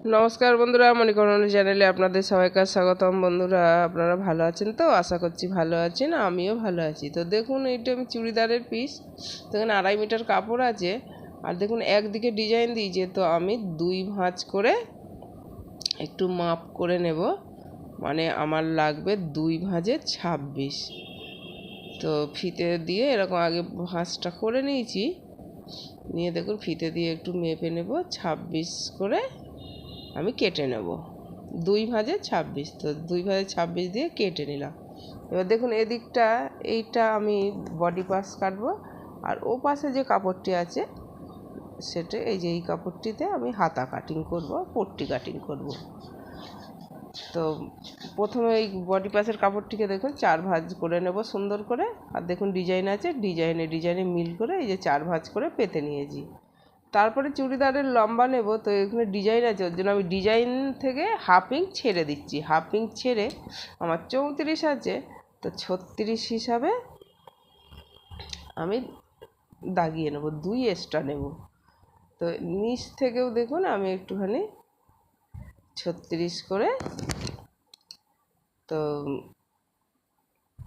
নমস্কার বন্ধুরা মণিকরণ চ্যানেলে আপনাদের সবাইকার স্বাগতম। বন্ধুরা, আপনারা ভালো আছেন তো? আশা করছি ভালো আছেন, আমিও ভালো আছি। তো দেখুন এইটা আমি চুড়িদারের পিস তো এখানে আড়াই মিটার কাপড় আছে। আর দেখুন, একদিকে ডিজাইন দিয়েছে, তো আমি দুই ভাঁজ করে একটু মাপ করে নেব। মানে আমার লাগবে দুই ভাঁজে ছাব্বিশ। তো ফিতে দিয়ে এরকম আগে ভাঁজটা করে নিয়েছি। নিয়ে দেখুন, ফিতে দিয়ে একটু মেপে নেব, ছাব্বিশ করে আমি কেটে নেব। দুই ভাজে ছাব্বিশ, তো দুই ভাজে ছাব্বিশ দিয়ে কেটে নিলাম। এবার দেখুন, এদিকটা এইটা আমি বডি পাস কাটবো আর ও পাশে যে কাপড়টি আছে, সেটা এই যে এই কাপড়টিতে আমি হাতা কাটিং করব, পট্টি কাটিং করব। তো প্রথমে এই বডি পাসের কাপড়টিকে দেখুন, চার ভাঁজ করে নেব সুন্দর করে। আর দেখুন, ডিজাইন আছে, ডিজাইনে ডিজাইনে মিল করে এই যে চার ভাঁজ করে পেতে নিয়েছি। তারপরে চুড়িদারের লম্বা নেব, তো এখানে ডিজাইন আছে, ওর জন্য আমি ডিজাইন থেকে হাফ ইঞ্চ ছেড়ে দিচ্ছি। হাফ ইঞ্চ ছেড়ে আমার চৌত্রিশ আছে, তো ছত্রিশ হিসাবে আমি দাগিয়ে নেব, দুই এক্সট্রা নেব। তো নিচ থেকেও দেখুন, আমি একটুখানি ছত্রিশ করে, তো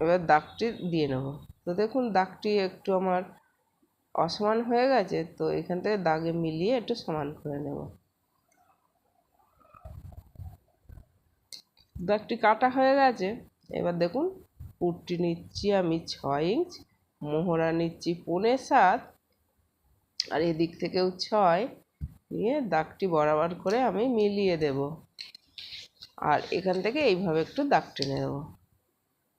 এবার দাগটি দিয়ে নেব। তো দেখুন, দাগটি একটু আমার অসমান হয়ে গেছে, তো এখান থেকে দাগে মিলিয়ে একটু সমান করে নেব। দাগটি কাটা হয়ে গেছে। এবার দেখুন, পুটটি নিচ্ছি আমি ছয় ইঞ্চ, মোহরা নিচ্ছি পৌনে সাত, আর এদিক থেকেও ছয়, নিয়ে দাগটি বরাবর করে আমি মিলিয়ে দেব। আর এখান থেকে এইভাবে একটু দাগ টেনে দেবো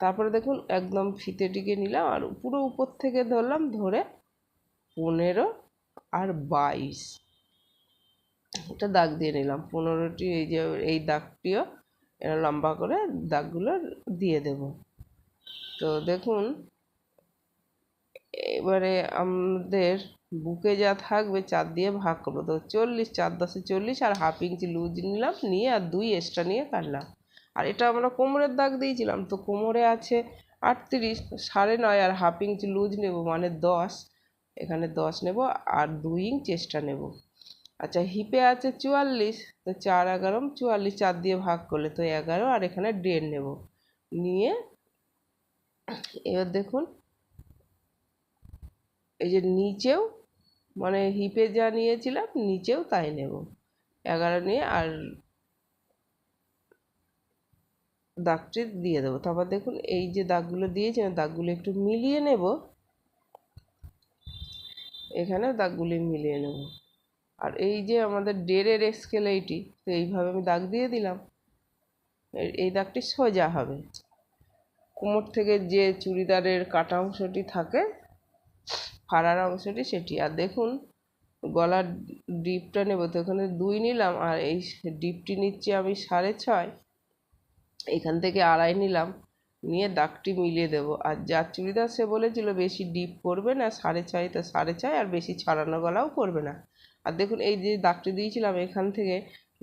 তারপরে দেখুন, একদম ফিতেটিকে নিলাম, আর পুরো উপর থেকে ধরলাম, ধরে পনেরো আর বাইশ। এটা দাগ দিয়ে নিলাম। পনেরোটি এই যে, এই দাগটিও এরা লম্বা করে দাগগুলো দিয়ে দেব। তো দেখুন, এবারে আমাদের বুকে যা থাকবে চার দিয়ে ভাগ করব। তো চল্লিশ, চার দশে চল্লিশ আর হাফ ইঞ্চি লুজ নিলাম, নিয়ে আর দুই এক্সট্রা নিয়ে কাটলাম। আর এটা আমরা কোমরের দাগ দিয়েছিলাম, তো কোমরে আছে আটত্রিশ, সাড়ে নয় আর হাফ ইঞ্চি লুজ নেব মানে দশ। এখানে দশ নেব আর দুই ইঞ্চ চেষ্টা নেব। আচ্ছা হিপে আছে চুয়াল্লিশ, তো চার এগারো, চুয়াল্লিশ চার দিয়ে ভাগ করলে তো এগারো, আর এখানে দেড় নেব। নিয়ে এবার দেখুন, এই যে নিচেও মানে হিপে যা নিয়েছিলাম, নিচেও তাই নেব। এগারো নিয়ে আর দাগটি দিয়ে দেবো। তারপর দেখুন, এই যে দাগগুলো দিয়েছি দাগগুলো একটু মিলিয়ে নেব। এখানে দাগগুলি মিলিয়ে নেব। আর এই যে আমাদের ডেরের স্কেল এইটি তো এইভাবে আমি দাগ দিয়ে দিলাম। এই দাগটি সোজা হবে। কোমর থেকে যে চুড়িদারের কাটা অংশটি থাকে, ফাড়ার অংশটি সেটি। আর দেখুন, গলার ডিপটা নেব। তো এখানে দুই নিলাম, আর এই ডিপটি নিচ্ছি আমি সাড়ে ছয়। এখান থেকে আড়াই নিলাম। নিয়ে দাগটি মিলিয়ে দেবো। আর যার চুড়িদার সে বলেছিল, বেশি ডিপ করবে না, সাড়ে ছয় তো সাড়ে ছয়, আর বেশি ছড়ানো গলাও করবে না। আর দেখুন, এই যে দাগটি দিয়েছিলাম, এখান থেকে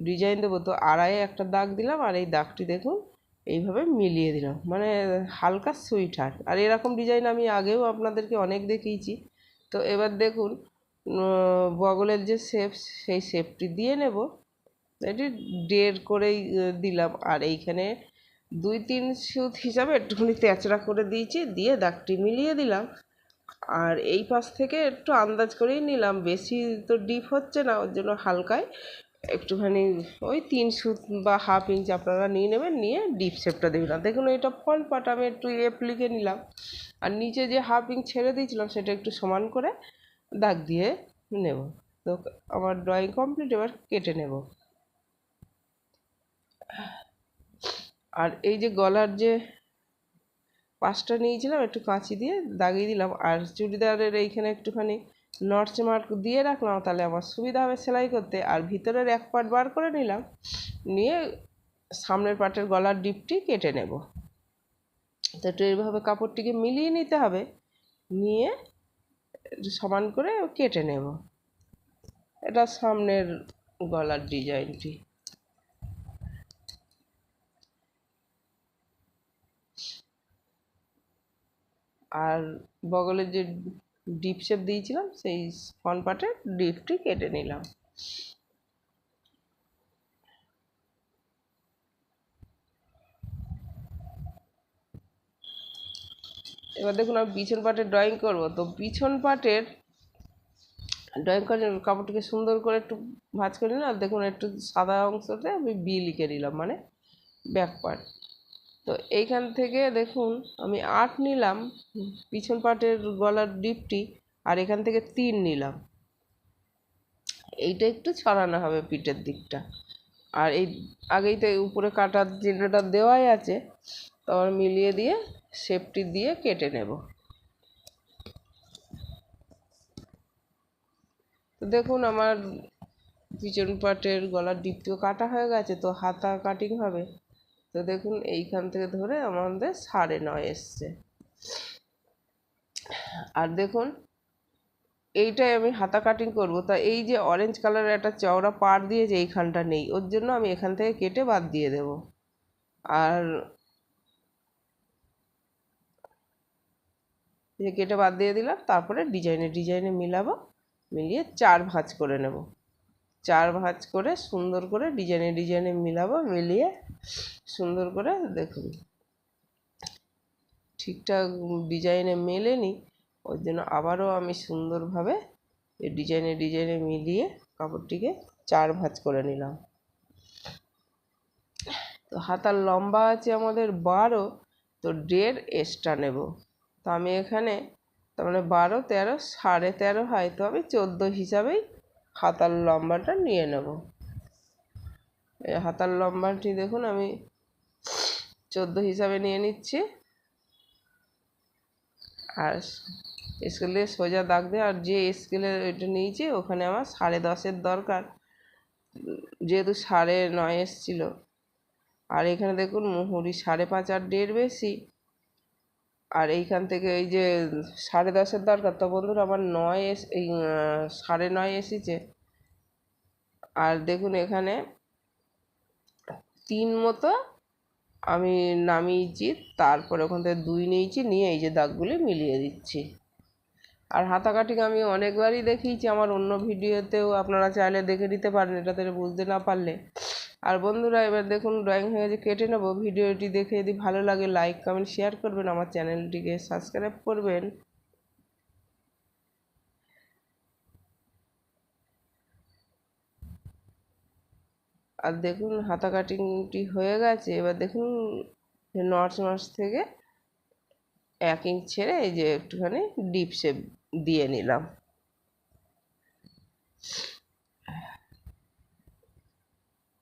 ডিজাইন দেবো। তো আড়াইয়ে একটা দাগ দিলাম, আর এই দাগটি দেখুন, এইভাবে মিলিয়ে দিলাম। মানে হালকা সুইটার। আর এরকম ডিজাইন আমি আগেও আপনাদেরকে অনেক দেখিয়েছি। তো এবার দেখুন বগলের যে শেপ সেই শেপটি দিয়ে নেব। এটি ডের করেই দিলাম। আর এইখানে দুই, তিন সুত হিসাবে একটুখানি তেঁচড়া করে দিয়েছি, দিয়ে দাগটি মিলিয়ে দিলাম। আর এই পাশ থেকে একটু আন্দাজ করেই নিলাম, বেশি তো ডিপ হচ্ছে না, ওর জন্য হালকায়। একটুখানি ওই তিন সুত বা হাফ ইঞ্চ আপনারা নিয়ে নেবেন, নিয়ে ডিপ শেপটা দেবেন দেখুন, এটা ফল পার্ট আমি একটু এপ লিখে নিলাম। আর নিচে যে হাফ ইঞ্চ ছেড়ে দিয়েছিলাম, সেটা একটু সমান করে দাগ দিয়ে নেব। তো আমার ড্রয়িং কমপ্লিট, এবার কেটে নেব। আর এই যে গলার যে পাশটা নিয়েছিলাম, একটু কাঁচি দিয়ে দাগিয়ে দিলাম। আর চুড়িদারের এইখানে একটুখানি নটচ মার্ক দিয়ে রাখলাম, তাহলে আমার সুবিধা হবে সেলাই করতে। আর ভিতরের এক পার্ট বার করে নিলাম, নিয়ে সামনের পার্টের গলার ডিপটি কেটে নেব। তো একটু এইভাবে কাপড়টিকে মিলিয়ে নিতে হবে, নিয়ে সমান করে কেটে নেব। এটা সামনের গলার ডিজাইনটি আর বগলের যে ডিপ শেপ দিয়েছিলাম, সেই ফন পার্টের ডিপটি কেটে নিলাম। এবার দেখুন আমি পিছন পাটে ড্রয়িং করব। তো পিছন পাটের ড্রয়িং করার জন্য কাপড়টিকে সুন্দর করে একটু ভাঁজ করে নিলাম। আর দেখুন একটু সাদা অংশতে আমি বি লিখে নিলাম মানে ব্যাক পার্ট তো এইখান থেকে দেখুন, আমি আট নিলাম, পিছন পাটের গলার ডিপটি, আর এখান থেকে তিন নিলাম। এইটা একটু ছড়ানো হবে পিঠের দিকটা। আর এই আগেই তো উপরে কাটার চিহ্নটা দেওয়াই আছে, তো মিলিয়ে দিয়ে শেপটি দিয়ে কেটে নেব। তো দেখুন, আমার পিছন পাটের গলার ডিপটিও কাটা হয়ে গেছে, তো হাতা কাটিং হবে। তো দেখুন, এইখান থেকে ধরে আমাদের সাড়ে নয় এসছে। আর দেখুন, এইটাই আমি হাতা কাটিং করব। তা এই যে অরেঞ্জ কালারের একটা চওড়া পাড় দিয়েছে এইখানটা নেই, ওর জন্য আমি এখান থেকে কেটে বাদ দিয়ে দেব। আর যে কেটে বাদ দিয়ে দিলাম, তারপরে ডিজাইনে ডিজাইনে মিলাবো, মিলিয়ে চার ভাঁজ করে নেব। চার ভাঁজ করে সুন্দর করে ডিজাইনে ডিজাইনে মিলাবো, মিলিয়ে সুন্দর করে দেখুন। ঠিকঠাক ডিজাইনে মেলেনি, ওই জন্য আবারও আমি সুন্দরভাবে ডিজাইনে ডিজাইনে মিলিয়ে কাপড়টিকে চার ভাঁজ করে নিলাম। তো হাতার লম্বা আছে আমাদের বারো, তো দেড় এক্সট্রা নেব। তো আমি এখানে তার মানে বারো, তেরো, সাড়ে তেরো হয়, তো আমি চোদ্দ হিসাবেই হাতার লম্বাটা নিয়ে নেব। এই হাতার লম্বাটি দেখুন, আমি চোদ্দ হিসাবে নিয়ে নিচ্ছি। আর স্কেল সোজা দাগ দিয়ে, আর যে স্কেলে ওইটা নিয়েছি, ওখানে আমার সাড়ে দশের দরকার। যেহেতু সাড়ে নয় এসছিলো। আর এখানে দেখুন, মুহুরি সাড়ে পাঁচ আর দেড় বেশি। আর এইখান থেকে এই যে সাড়ে দশের দরকার, তো বন্ধুরা আমার নয় এস, এই সাড়ে নয় এসেছে। আর দেখুন এখানে তিন মতো আমি নামিয়েছি, তারপর ওখান থেকে দুই নিয়েছি, নিয়ে এই যে দাগগুলি মিলিয়ে দিচ্ছি। আর হাতা কাটিং আমি অনেকবারই দেখিয়েছি, আমার অন্য ভিডিওতেও আপনারা চাইলে দেখে নিতে পারেন এটা এটাতে বুঝতে না পারলে। আর বন্ধুরা, এবার দেখুন ড্রয়িং হয়ে গেছে, কেটে নেব। ভিডিওটি দেখে যদি ভালো লাগে লাইক কমেন্ট শেয়ার করবেন, আমার চ্যানেলটিকে সাবস্ক্রাইব করবেন। আর দেখুন, হাতা কাটিংটি হয়ে গেছে। এবার দেখুন নর্স মাস থেকে এক ইঞ্চ ছেড়ে এই যে একটুখানি ডিপ শেপ দিয়ে নিলাম।